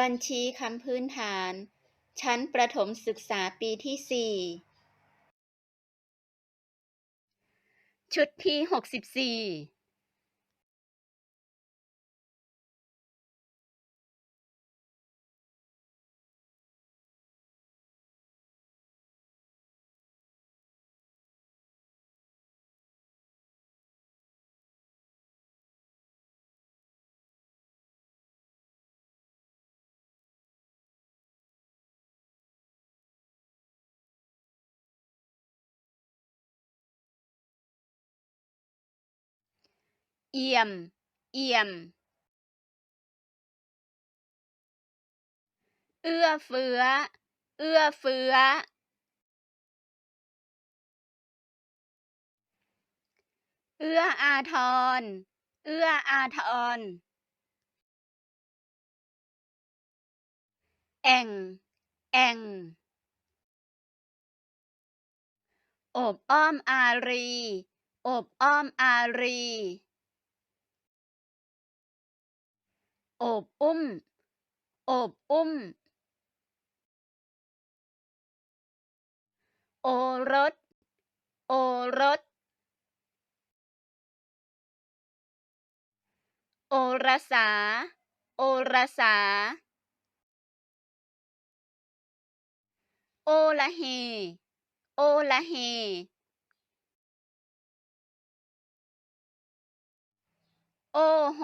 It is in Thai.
บัญชีคำพื้นฐาน ชั้นประถมศึกษาปีที่ 4 ชุดที่ 64 เอี่ยม เอี่ยม เอื้อเฟื้อ เอื้อเฟื้อ เอื้ออาทร เอื้ออาทร แอ่งแอ่งอบอ้อมอารี อบอ้อมอารี โอบอุ้ม โอบอุ้ม โอรส โอรส โอรสา โอรสา โอละเฮ โอละเฮ โอโฮ